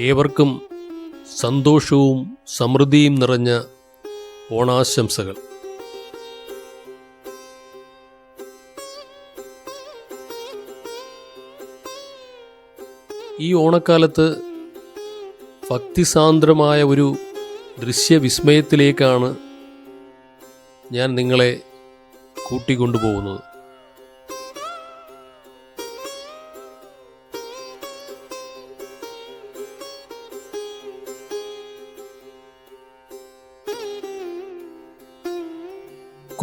ഏവർക്കും സന്തോഷവും സമൃദ്ധിയും നിറഞ്ഞ ഓണാശംസകൾ. ഈ ഓണക്കാലത്ത് ഭക്തിസാന്ദ്രമായ ഒരു ദൃശ്യവിസ്മയത്തിലേക്കാണ് ഞാൻ നിങ്ങളെ കൂട്ടിക്കൊണ്ടുപോകുന്നത്.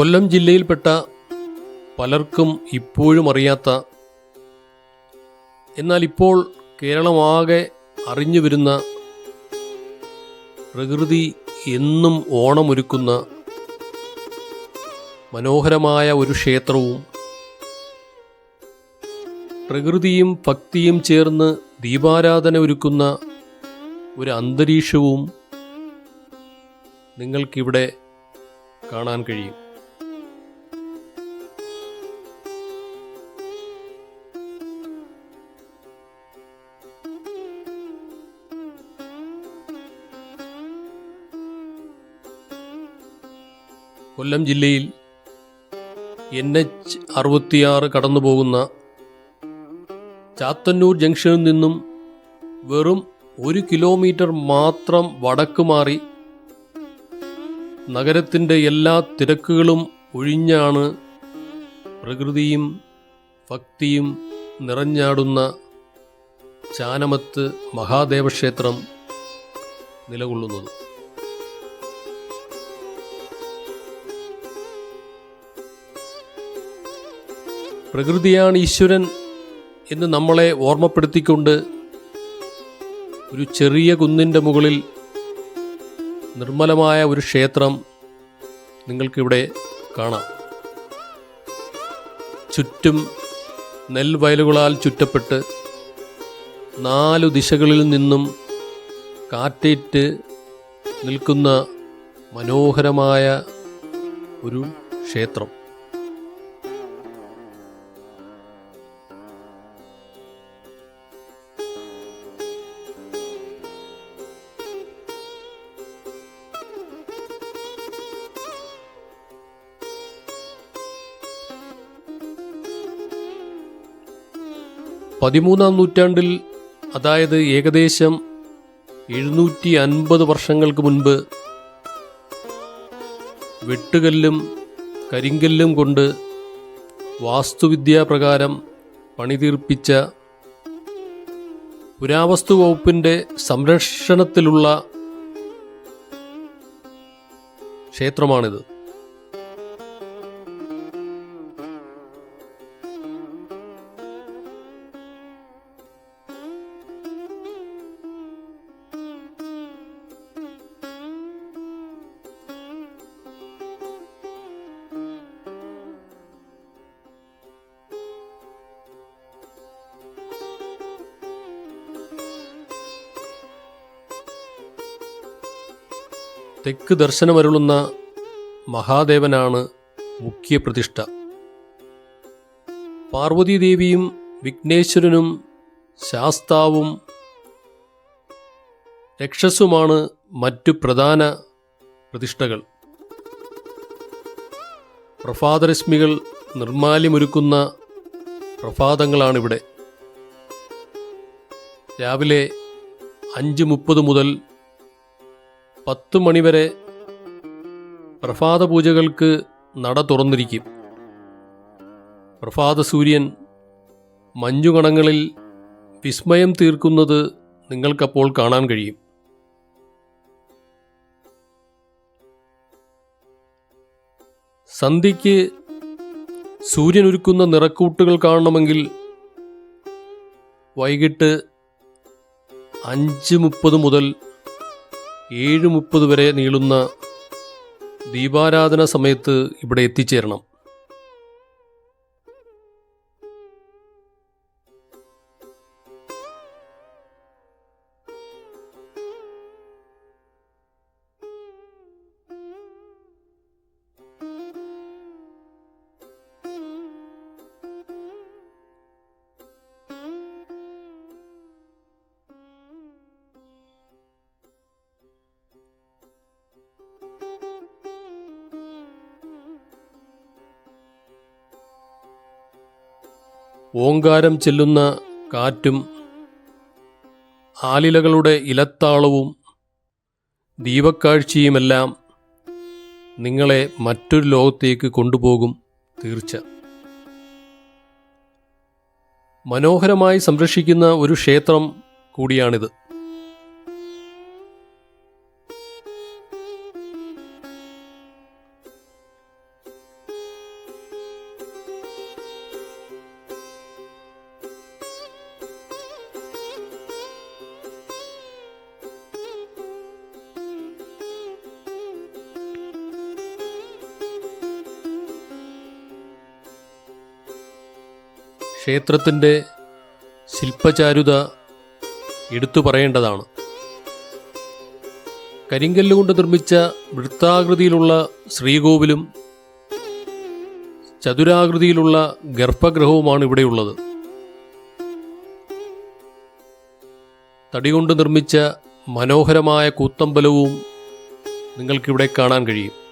കൊല്ലം ജില്ലയിൽപ്പെട്ട പലർക്കും ഇപ്പോഴും അറിയാത്ത എന്നാൽ ഇപ്പോൾ കേരളമാകെ അറിഞ്ഞു വരുന്ന പ്രകൃതി എന്നും ഓണമൊരുക്കുന്ന മനോഹരമായ ഒരു ക്ഷേത്രവും പ്രകൃതിയും ഭക്തിയും ചേർന്ന് ദീപാരാധന ഒരുക്കുന്ന ഒരു അന്തരീക്ഷവും നിങ്ങൾക്കിവിടെ കാണാൻ കഴിയും. കൊല്ലം ജില്ലയിൽ എൻ എച്ച് അറുപത്തിയാറ് കടന്നു പോകുന്ന ചാത്തന്നൂർ ജംഗ്ഷനിൽ നിന്നും വെറും ഒരു കിലോമീറ്റർ മാത്രം വടക്ക് മാറി നഗരത്തിന്റെ എല്ലാ തിരക്കുകളും ഒഴിഞ്ഞാണ് പ്രകൃതിയും ഭക്തിയും നിറഞ്ഞാടുന്ന ചാനമത്ത് മഹാദേവക്ഷേത്രം നിലകൊള്ളുന്നത്. പ്രകൃതിയാണ് ഈശ്വരൻ എന്ന് നമ്മളെ ഓർമ്മപ്പെടുത്തിക്കൊണ്ട് ഒരു ചെറിയ കുന്നിന്റെ മുകളിൽ നിർമ്മലമായ ഒരു ക്ഷേത്രം നിങ്ങൾക്കിവിടെ കാണാം. ചുറ്റും നെൽവയലുകളാൽ ചുറ്റപ്പെട്ട് നാലു ദിശകളിൽ നിന്നും കാറ്റേറ്റ് നിൽക്കുന്ന മനോഹരമായ ഒരു ക്ഷേത്രം. പതിമൂന്നാം നൂറ്റാണ്ടിൽ അതായത് ഏകദേശം എഴുന്നൂറ്റി അൻപത് വർഷങ്ങൾക്ക് മുൻപ് വെട്ടുകല്ലും കരിങ്കല്ലും കൊണ്ട് വാസ്തുവിദ്യാപ്രകാരം പണിതീർപ്പിച്ച പുരാവസ്തു വകുപ്പിന്റെ സംരക്ഷണത്തിലുള്ള ക്ഷേത്രമാണിത്. തെക്ക് ദർശനമരുളുന്ന മഹാദേവനാണ് മുഖ്യ പ്രതിഷ്ഠ പാർവതീദേവിയും വിഘ്നേശ്വരനും ശാസ്താവും രക്ഷസുമാണ് മറ്റു പ്രധാന പ്രതിഷ്ഠകൾ. പ്രഭാതരശ്മികൾ നിർമാല്യമൊരുക്കുന്ന പ്രഭാതങ്ങളാണിവിടെ. രാവിലെ അഞ്ച് മുപ്പത് മുതൽ പത്ത് മണിവരെ പ്രഭാത പൂജകൾക്ക് നട തുറന്നിരിക്കും. പ്രഭാത സൂര്യൻ മഞ്ഞുകണങ്ങളിൽ വിസ്മയം തീർക്കുന്നത് നിങ്ങൾക്കപ്പോൾ കാണാൻ കഴിയും. സന്ധ്യയ്ക്ക് സൂര്യൻ ഒരുക്കുന്ന നിറക്കൂട്ടുകൾ കാണണമെങ്കിൽ വൈകിട്ട് അഞ്ച് മുപ്പത് മുതൽ ഏഴ് മുപ്പത് വരെ നീളുന്ന ദീപാരാധന സമയത്ത് ഇവിടെ എത്തിച്ചേരണം. ഓങ്കാരം ചെല്ലുന്ന കാറ്റും ആലിലകളുടെ ഇലത്താളവും ദീപക്കാഴ്ചയുമെല്ലാം നിങ്ങളെ മറ്റൊരു ലോകത്തേക്ക് കൊണ്ടുപോകും തീർച്ച. മനോഹരമായി സംരക്ഷിക്കുന്ന ഒരു ക്ഷേത്രം കൂടിയാണിത്. ക്ഷേത്രത്തിന്റെ ശില്പചാരുത എടുത്തു പറയേണ്ടതാണ്. കരിങ്കല്ലുകൊണ്ട് നിർമ്മിച്ച വൃത്താകൃതിയിലുള്ള ശ്രീകോവിലും ചതുരാകൃതിയിലുള്ള ഗർഭഗ്രഹവുമാണ് ഇവിടെയുള്ളത്. തടികൊണ്ട് നിർമ്മിച്ച മനോഹരമായ കൂത്തമ്പലവും നിങ്ങൾക്കിവിടെ കാണാൻ കഴിയും.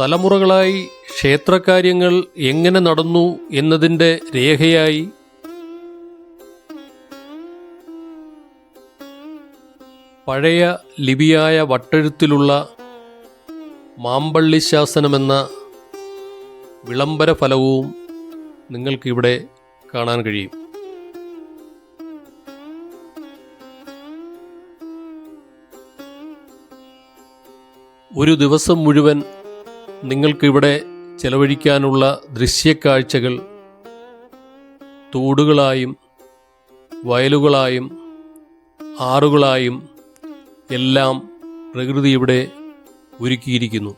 തലമുറകളായി ക്ഷേത്രകാര്യങ്ങൾ എങ്ങനെ നടന്നു എന്നതിന്റെ രേഖയായി പഴയ ലിപിയായ വട്ടെഴുത്തിലുള്ള മാമ്പള്ളി ശാസനമെന്ന വിളംബര ഫലവും നിങ്ങൾക്കിവിടെ കാണാൻ കഴിയും. ഒരു ദിവസം മുഴുവൻ നിങ്ങൾക്കിവിടെ ചെലവഴിക്കാനുള്ള ദൃശ്യക്കാഴ്ചകൾ തോടുകളായും വയലുകളായും ആറുകളായും എല്ലാം പ്രകൃതി ഇവിടെ ഒരുക്കിയിരിക്കുന്നു.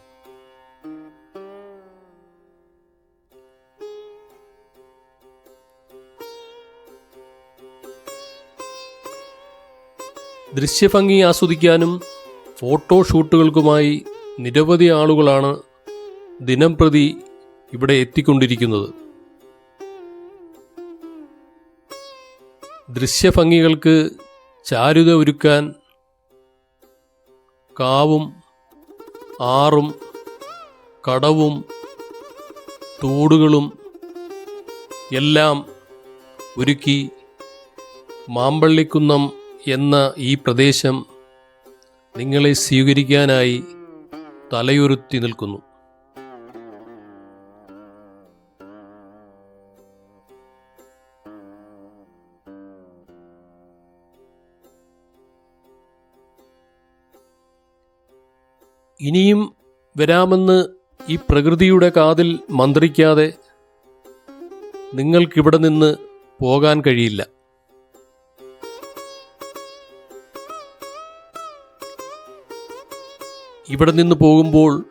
ദൃശ്യഭംഗി ആസ്വദിക്കാനും ഫോട്ടോ ഷൂട്ടുകൾക്കുമായി നിരവധി ആളുകളാണ് ദിനം പ്രതി ഇവിടെ എത്തിക്കൊണ്ടിരിക്കുന്നത്. ദൃശ്യഭംഗികൾക്ക് ചാരുത ഒരുക്കാൻ കാവും ആറും കടവും തോടുകളും എല്ലാം ഒരുക്കി മാമ്പള്ളിക്കുന്നം എന്ന ഈ പ്രദേശം നിങ്ങളെ സ്വീകരിക്കാനായി തലയുരുത്തി നിൽക്കുന്നു. ഇനിയും വരാമെന്ന് ഈ പ്രകൃതിയുടെ കാതിൽ മന്ത്രിക്കാതെ നിങ്ങൾക്കിവിടെ നിന്ന് പോകാൻ കഴിയില്ല. ഇവിടെ നിന്ന് പോകുമ്പോൾ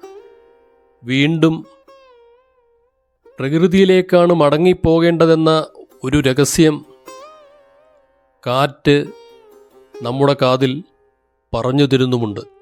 വീണ്ടും പ്രകൃതിയിലേക്കാണ് മടങ്ങിപ്പോകേണ്ടതെന്ന ഒരു രഹസ്യം കാറ്റ് നമ്മുടെ കാതിൽ പറഞ്ഞു തരുന്നുമുണ്ട്.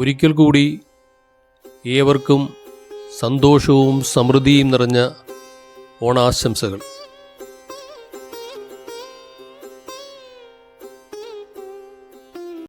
ഒരിക്കൽ കൂടി ഏവർക്കും സന്തോഷവും സമൃദ്ധിയും നിറഞ്ഞ ഓണാശംസകൾ.